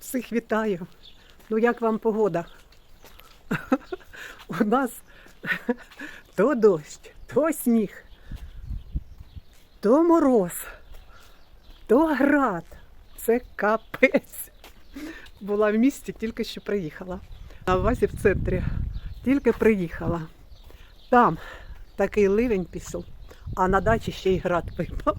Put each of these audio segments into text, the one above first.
Всіх вітаю. Ну як вам погода? У нас то дощ, то сніг, то мороз, то град. Це капець. Була в місті, тільки що приїхала. На увазі в центрі. Тільки приїхала. Там такий ливень пішов, а на дачі ще й град випав.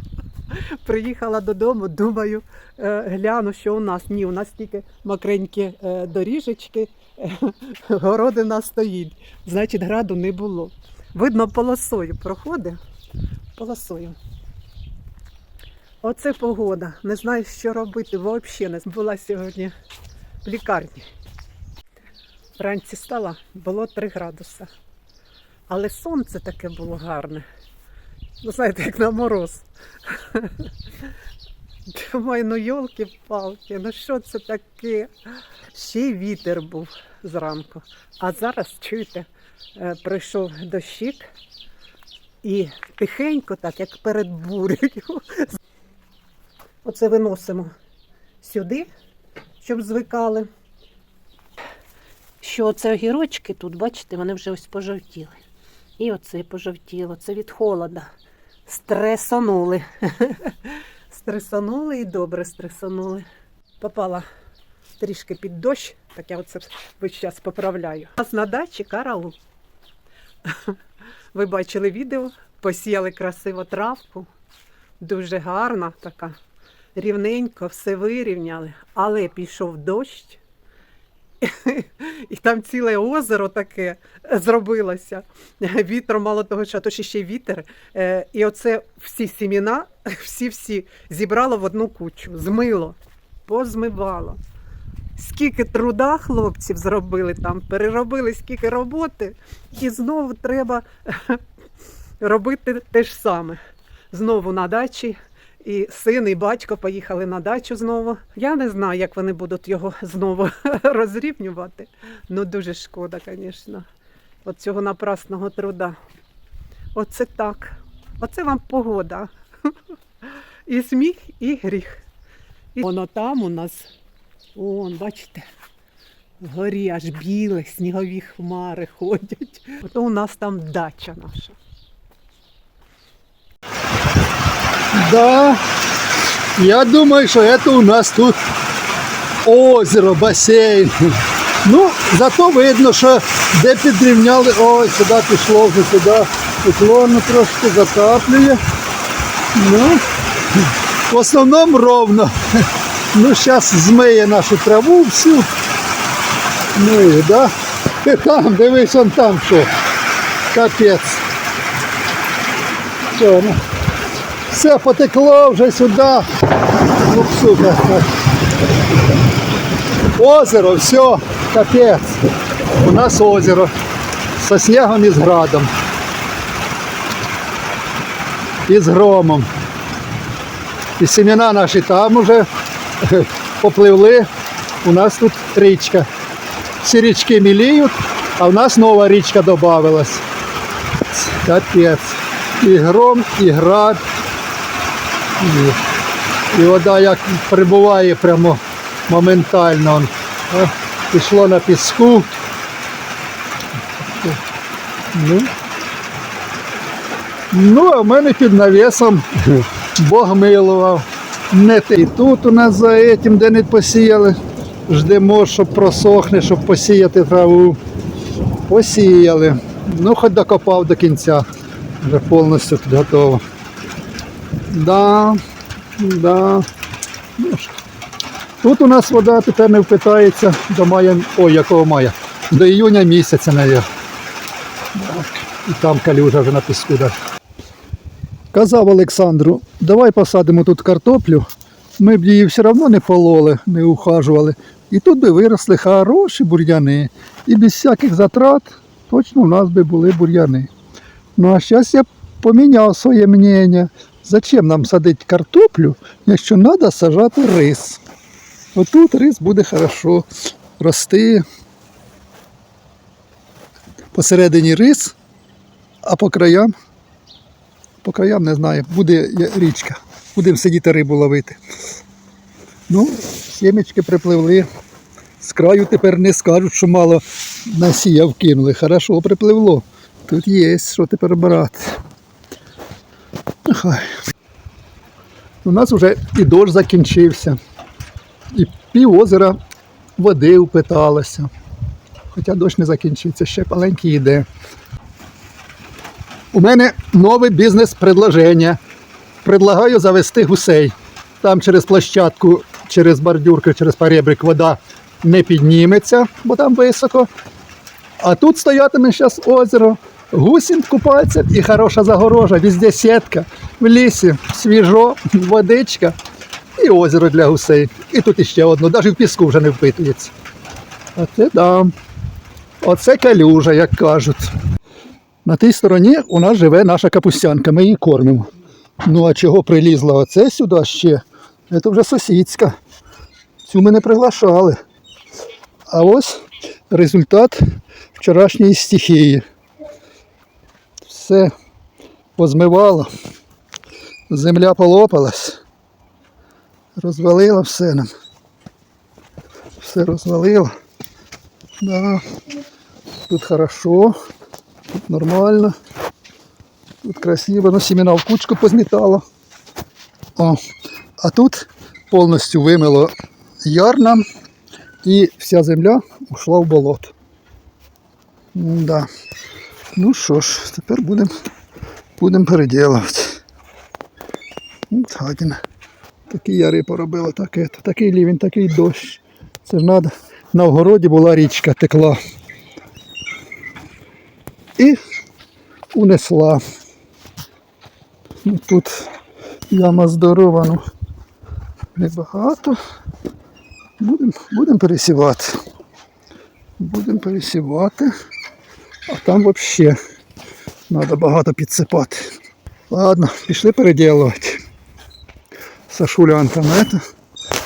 Приїхала додому, думаю, е, гляну, що у нас. Ні, у нас тільки мокренькі е, доріжечки, е, городина стоїть. Значить, граду не було. Видно, полосою проходить. Полосою. Оце погода. Не знаю, що робити. Взагалі не була сьогодні в лікарні. Вранці стала, було 3 градуси. Але сонце таке було гарне. Ну, знаєте, як на мороз. Думаю, ну йолки-палки, ну що це таке? Ще й вітер був зранку. А зараз, чуєте, е, прийшов дощик і тихенько, так, як перед бурею. Оце виносимо сюди, щоб звикали. Що оце огірочки тут, бачите, вони вже ось пожовтіли. І оце пожовтіло, це від холода. Стресанули. Стресанули і добре стресанули. Попала трішки під дощ, так я оце весь час поправляю. У нас на дачі караул. Ви бачили відео, посіяли красиво травку. Дуже гарна така, рівненько, все вирівняли, але пішов дощ. І там ціле озеро таке зробилося. Вітром мало того, що то ще вітер. Е, І оце всі сіміна, всі-всі зібрало в одну кучу, змило, позмивало. Скільки труда хлопців зробили там, переробили скільки роботи, і знову треба робити те ж саме. Знову на дачі. І син, і батько поїхали на дачу знову. Я не знаю, як вони будуть його знову розрівнювати. Ну дуже шкода, звісно. От цього напрасного труда. Оце так. Оце вам погода. І сміх, і гріх. І воно там у нас, он, бачите, вгорі аж біле, снігові хмари ходять. Ото у нас там дача наша. Да, я думаю, что это у нас тут озеро, басейн. Ну, зато видно, що де підрівняли, ой, сюди пішло, вже сюди пішло, воно трошки затаплює. Ну, в основному ровно. Ну, зараз змиє нашу траву всю. Ну і да. Ти там, дивись, он там що. Капець. Що, ну. Все потекло вже сюди. Ну, сука. Озеро, все, капець. У нас озеро. Со снігом і з градом. І з громом. І семена наші там уже попливли. У нас тут річка. Всі річки міліють, а в нас нова річка додавалась. Капець. І гром, і град. І, і вода як прибуває прямо моментально. Пішло на піску. Ну, ну, а в мене під навісом Бог милував. Не те. І тут у нас за этим, де не посіяли, ждемо, щоб просохне, щоб посіяти траву. Посіяли. Ну, хоч докопав до кінця. Вже повністю тут готово. Да, да. Тут у нас вода тепер не впитається до мая, ой, якого мая, до іюня місяця, навіть. І там калюжа вже на піску. Да. Казав Олександру, давай посадимо тут картоплю. Ми б її все одно не пололи, не ухажували. І тут би виросли хороші бур'яни. І без всяких затрат точно у нас би були бур'яни. Ну а зараз я поміняв своє мнення. Зачем нам садити картоплю, якщо треба сажати рис? Отут рис буде хорошо рости. Посередині рис, а по краям, по краям не знаю, буде річка. Будемо сидіти рибу ловити. Ну, сімечки припливли. З краю тепер не скажуть, що мало насія вкинули. Хорошо припливло. Тут є, що тепер брати. У нас вже і дощ закінчився, і пів озера води впиталося. Хоча дощ не закінчиться, ще маленький йде. У мене нове бізнес-предложення. Предлагаю завести гусей. Там через площадку, через бордюрки, через поребрик вода не підніметься, бо там високо. А тут стоятиме зараз озеро. Гусінь купаються і хороша загорожа, везде сітка, в лісі, свіжо, водичка і озеро для гусей. І тут іще одно, навіть в піску вже не впитується. А це да. Оце калюжа, як кажуть. На тій стороні у нас живе наша капустянка, ми її кормимо. Ну а чого прилізла оце сюди ще? Це вже сусідська. Цю ми не приглашали. А ось результат вчорашньої стихії. Все позмивало, земля полопалась, розвалило все нам. Все розвалило. Да. Тут хорошо, тут нормально, тут красиво, ну семена в кучку позмітало. О, а тут повністю вимило яр нам і вся земля ушла в болото. Да. Ну що ж, тепер будемо будем переділувати. От гадіна. Такі яри поробила, таке, такий лівень, такий дощ. Це ж треба. На огороді була річка, текла. І унесла. Ну, тут яма здорова, ну небагато. Будемо будем пересівати. Будемо пересівати. А там взагалі треба багато підсипати. Ладно, пішли переділувати. Сашуля Антонета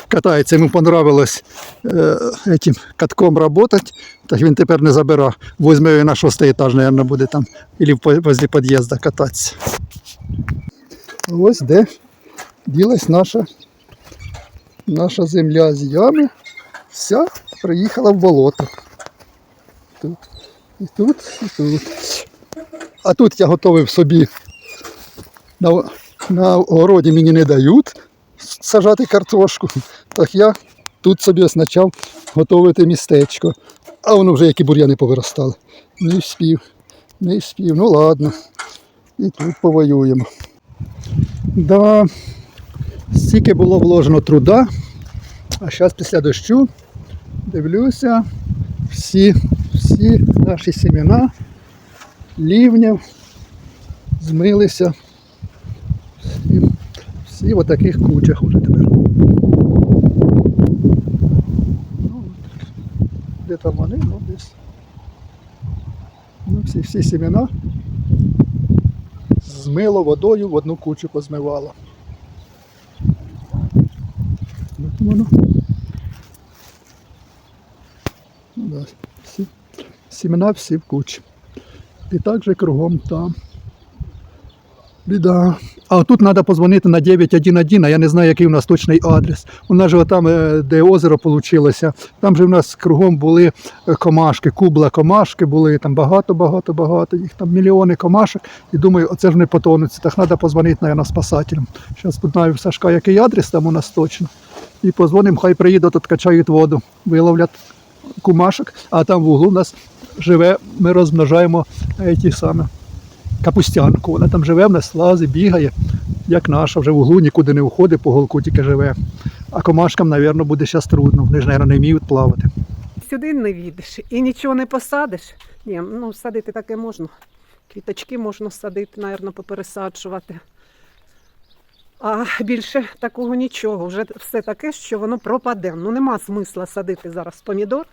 катається, йому понравилось е, этим катком працювати, так він тепер не забира. Возьме його на шостий етаж, мабуть, буде там, або возле під'їзду кататися. Ось де ділась наша, наша земля з ями. Вся приїхала в болото. Тут, і тут, і тут. А тут я готовив собі. На, на городі мені не дають сажати картошку. Так я тут собі почав готувати містечко. А воно вже які бур'яни повиростали. Не вспів, не вспів. Ну ладно. І тут повоюємо. Да, стільки було вложено труда, а зараз після дощу дивлюся, всі, всі наші семена лівнів змилися. Всі, всі в таких кучах уже тепер. Ну, де там вони, ну десь. Ну, всі, всі семена змило водою в одну кучу позмивало. От воно. Ну, да, всі, сімена всі в кучі. І так же кругом там. Біда. А тут треба позвонити на 911, а я не знаю, який у нас точний адрес. У нас же там, е, де озеро вийшло, там же у нас кругом були е, комашки, кубла комашки були, там багато, багато, багато. Їх там мільйони комашок. І думаю, оце ж не потонуться. Так треба позвонити, наверное, спасателям. Зараз знаю Сашка, який адрес там у нас точно. І позвонимо, хай приїдуть, откачають воду, виловлять кумашок, а там в углу у нас живе, ми розмножаємо е, ті самі капустянку. Вона там живе, в нас лазить, бігає, як наша, вже в углу нікуди не уходить, по голку тільки живе. А комашкам, мабуть, буде зараз трудно. Вони ж, мабуть, не вміють плавати. Сюди не війдеш і нічого не посадиш. Ні, ну садити таке можна. Квіточки можна садити, мабуть, попересаджувати. А більше такого нічого. Вже все таке, що воно пропаде. Ну нема смисла садити зараз помідор.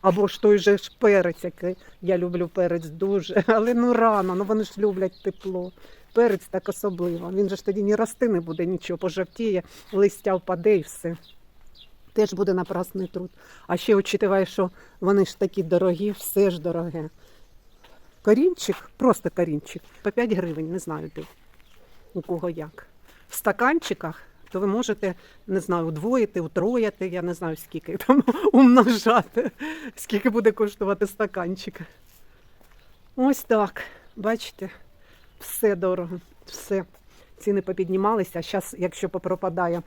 Або ж той же ж перець, який я люблю перець дуже, але ну рано, ну вони ж люблять тепло. Перець так особливо. Він же ж тоді ні рости не буде, нічого пожовтіє, листя впаде і все. Теж буде напрасний труд. А ще учитывая, що вони ж такі дорогі, все ж дороге. Корінчик, просто корінчик, по 5 гривень, не знаю де. У кого як. В стаканчиках то ви можете, не знаю, удвоїти, утроїти, я не знаю скільки там умножати, скільки буде коштувати стаканчик. Ось так. Бачите, все дорого, все. Ціни попіднімалися. Зараз, якщо попропадає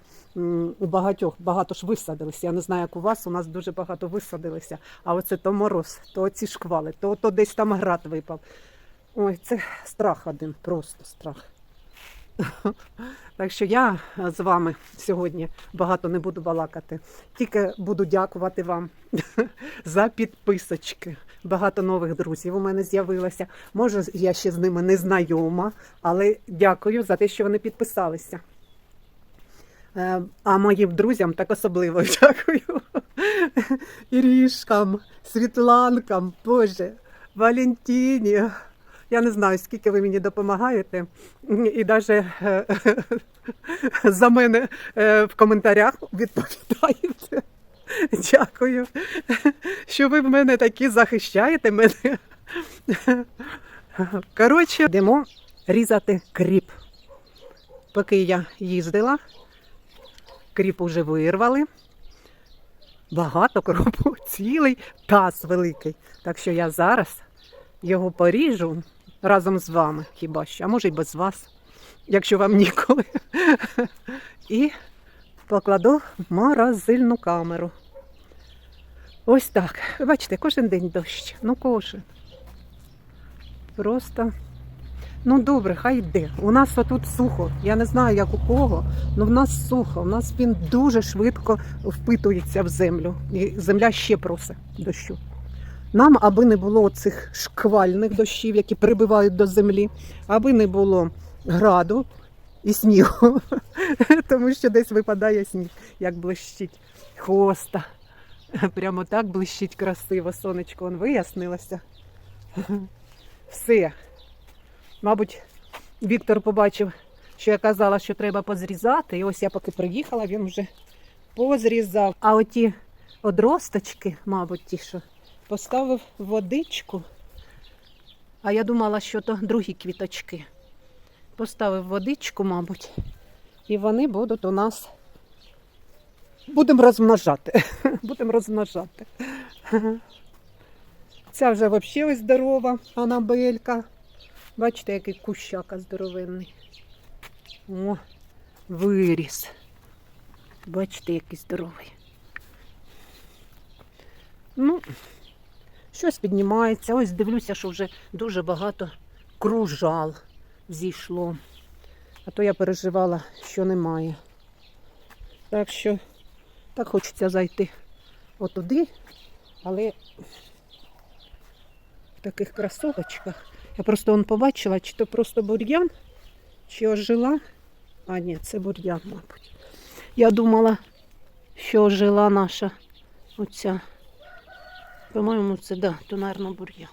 у багатьох, багато ж висадилися. Я не знаю, як у вас, у нас дуже багато висадилися. А оце то мороз, то ці шквали, то, то десь там град випав. Ой, це страх один, просто страх. Так що я з вами сьогодні багато не буду балакати. Тільки буду дякувати вам за підписочки. Багато нових друзів у мене з'явилося. Може, я ще з ними не знайома, але дякую за те, що вони підписалися. Е, А моїм друзям так особливо дякую. Ірішкам, Світланкам, Боже, Валентині. Я не знаю, скільки ви мені допомагаєте, і навіть за мене е, в коментарях відповідаєте. Дякую, що ви в мене такі захищаєте мене. Коротше, йдемо різати кріп. Поки я їздила, кріп уже вирвали. Багато кропу, цілий таз великий. Так що я зараз його поріжу разом з вами, хіба що, а може й без вас, якщо вам ніколи. І покладу морозильну камеру. Ось так. Бачите, кожен день дощ. Ну кожен. Просто. Ну добре, хай йде. У нас отут сухо. Я не знаю, як у кого, але в нас сухо. У нас він дуже швидко впитується в землю. І земля ще просить дощу. Нам, аби не було цих шквальних дощів, які прибивають до землі, аби не було граду і снігу, тому що десь випадає сніг, як блищить хвоста. Прямо так блищить красиво, сонечко он вияснилося. Все. Мабуть, Віктор побачив, що я казала, що треба позрізати. І ось я поки приїхала, він вже позрізав. А оті одросточки, мабуть, ті, що поставив водичку. А я думала, що то другі квіточки. Поставив водичку, мабуть, і вони будуть у нас. Будемо розмножати. Будемо розмножати. Ця вже взагалі ось здорова Анабелька. Бачите, який кущака здоровенний. О, виріс. Бачите, який здоровий. Ну, щось піднімається. Ось дивлюся, що вже дуже багато кружал зійшло. А то я переживала, що немає. Так що так хочеться зайти отуди, але в таких кросовочках. Я просто он побачила, чи то просто бур'ян, чи ожила. А ні, це бур'ян, мабуть. Я думала, що ожила наша оця. По-моєму, це да, то, мабуть, бур'ян.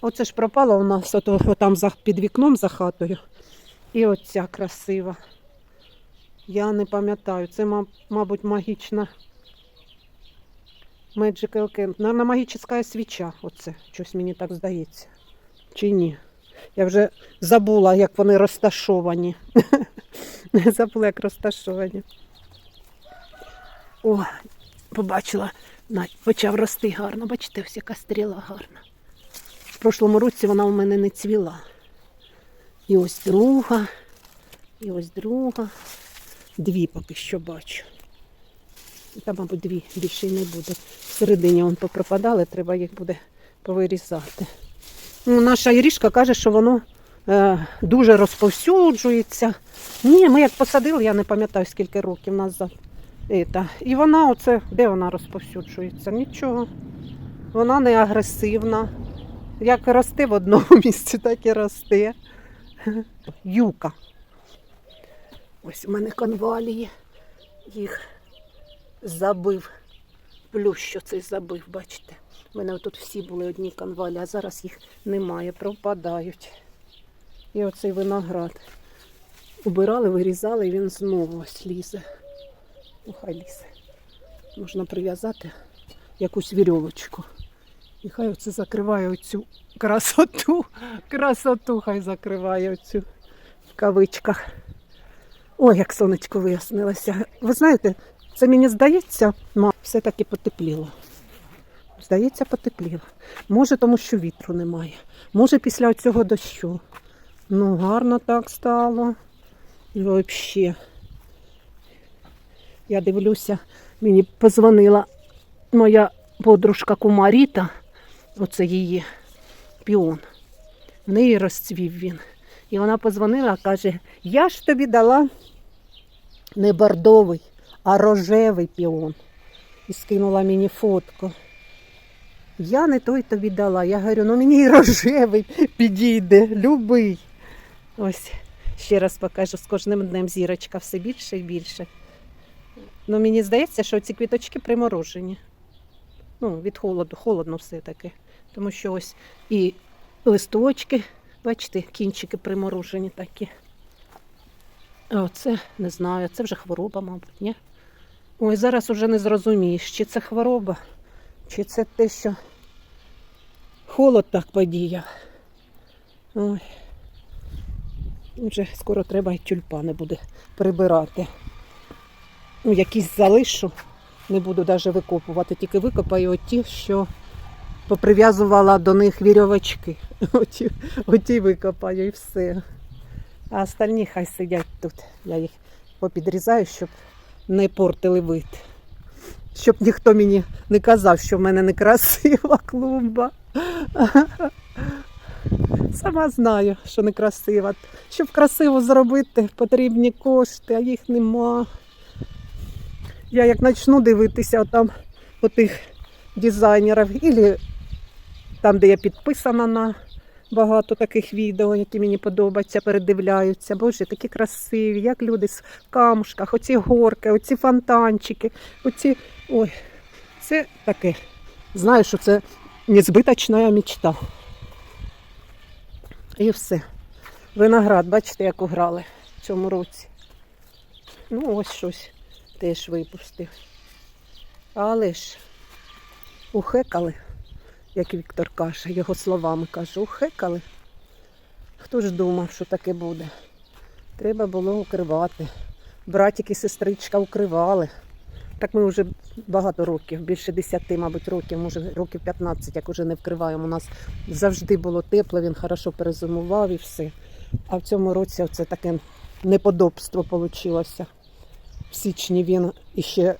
Оце ж пропала у нас ото, отам за, під вікном за хатою. І оця красива. Я не пам'ятаю. Це, ма- мабуть, магічна Magical Camp. Наверно, магічна свіча. Оце. Щось мені так здається. Чи ні? Я вже забула, як вони розташовані. забула, як розташовані. О, побачила, почав рости гарно. Бачите, ось яка стріла гарна. В прошлому році вона у мене не цвіла. І ось друга, і ось друга. Дві поки що бачу. Та, мабуть, дві більше й не буде. Всередині вон попропадали, треба їх буде повирізати. Ну, наша Ірішка каже, що воно е, дуже розповсюджується. Ні, ми як посадили, я не пам'ятаю скільки років назад. І вона оце, де вона розповсюджується? Нічого. Вона не агресивна. Як росте в одному місці, так і росте. Юка. Ось у мене конвалії. Їх забив. Плющ цей забив, бачите. У мене тут всі були одні конвалі, а зараз їх немає, пропадають. І оцей виноград. Убирали, вирізали, і він знову ось лізе. Ну, хай лізе. Можна прив'язати якусь вірьовочку. І хай оце закриває оцю красоту. Красоту хай закриває оцю в кавичках. Ой, як сонечко вияснилося. Ви знаєте, це мені здається, ма, все-таки потепліло. Здається, потепліло. Може, тому що вітру немає. Може, після цього дощу. Ну, гарно так стало. І взагалі. Я дивлюся, мені позвонила моя подружка Кумаріта, оце її піон. В неї розцвів він. І вона позвонила, каже: Я ж тобі дала не бордовий, а рожевий піон. І скинула мені фотку. Я не той тобі дала. Я говорю, ну мені і рожевий підійде, любий. Ось, ще раз покажу, з кожним днем зірочка все більше і більше. Ну, мені здається, що ці квіточки приморожені. Ну, від холоду, холодно все-таки. Тому що ось і листочки, бачите, кінчики приморожені такі. А оце не знаю, це вже хвороба, мабуть, ні? Ой, зараз уже не зрозумієш, чи це хвороба, чи це те, що холод так подіяв. Ой. Вже скоро треба й тюльпани буде прибирати. Ну, якісь залишу, не буду навіть викопувати, тільки викопаю оті, що поприв'язувала до них вірьовочки. Оті, оті викопаю і все. А остальні хай сидять тут. Я їх попідрізаю, щоб не портили вид. Щоб ніхто мені не казав, що в мене некрасива клумба. Сама знаю, що некрасива. Щоб красиво зробити, потрібні кошти, а їх нема. Я як почну дивитися там у тих дизайнерів, або там, де я підписана на багато таких відео, які мені подобаються, передивляються. Боже, такі красиві, як люди в камушках, оці горки, оці фонтанчики, оці. Ой, це таке. Знаю, що це незбиточна мечта. І все. Виноград, бачите, як уграли в цьому році. Ну, ось щось теж випустив. Але ж ухекали, як Віктор каже, його словами каже, ухекали. Хто ж думав, що таке буде? Треба було укривати. Братик і сестричка укривали. Так ми вже багато років, більше 10, мабуть, років, може років 15, як уже не вкриваємо. У нас завжди було тепло, він хорошо перезимував і все. А в цьому році це таке неподобство вийшло. В січні він іще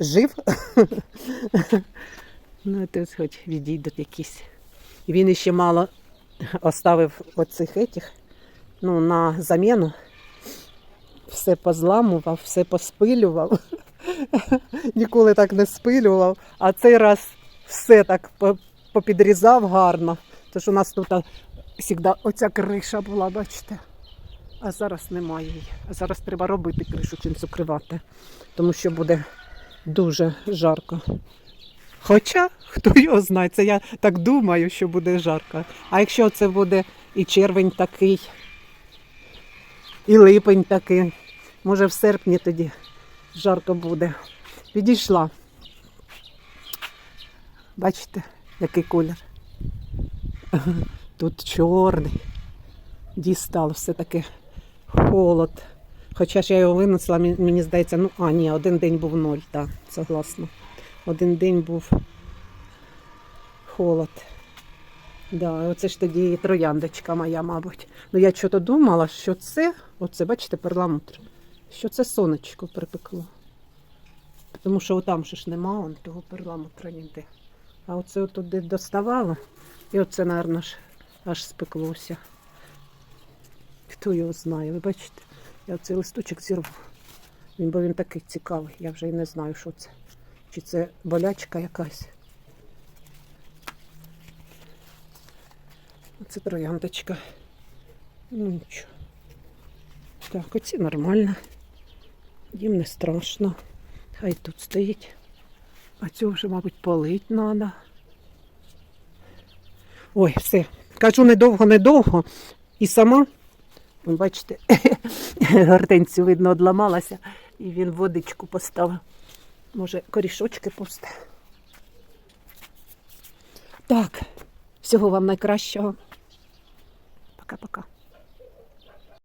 жив. ну, а тут хоч відійдуть якісь. Він іще мало оставив оцих етіх, ну, на заміну. Все позламував, все поспилював. Ніколи так не спилював, а цей раз все так попідрізав гарно. Тож у нас тут завжди оця криша була, бачите. А зараз немає її. А зараз треба робити кришу, чим закривати, тому що буде дуже жарко. Хоча, хто його знає, це я так думаю, що буде жарко. А якщо це буде і червень такий, і липень такий, може в серпні тоді жарко буде. Підійшла. Бачите, який колір? Тут чорний. Дістав все таки холод. Хоча ж я його винесла, мені здається, ну, а ні, один день був ноль, так, согласна. Один день був холод. Да, оце ж тоді і трояндочка моя, мабуть. Ну я чого-то думала, що це, оце, бачите, перламутр, що це сонечко припекло. Тому що там ж нема он, того перламутра ніде. А оце отуди доставала, і оце, мабуть, аж спеклося. Хто його знає, ви бачите? Я цей листочок зірву. Він, бо він такий цікавий, я вже і не знаю, що це. Чи це болячка якась. Це трояндочка. Ну нічого. Так, оці нормально. Їм не страшно. Хай тут стоїть. А цього вже, мабуть, полить треба. Ой, все. Кажу недовго-недовго. І сама, бачите, гортенцю, видно, одламалася, і він водичку поставив. Може, корішочки пусте. Так, всього вам найкращого. Пока-пока.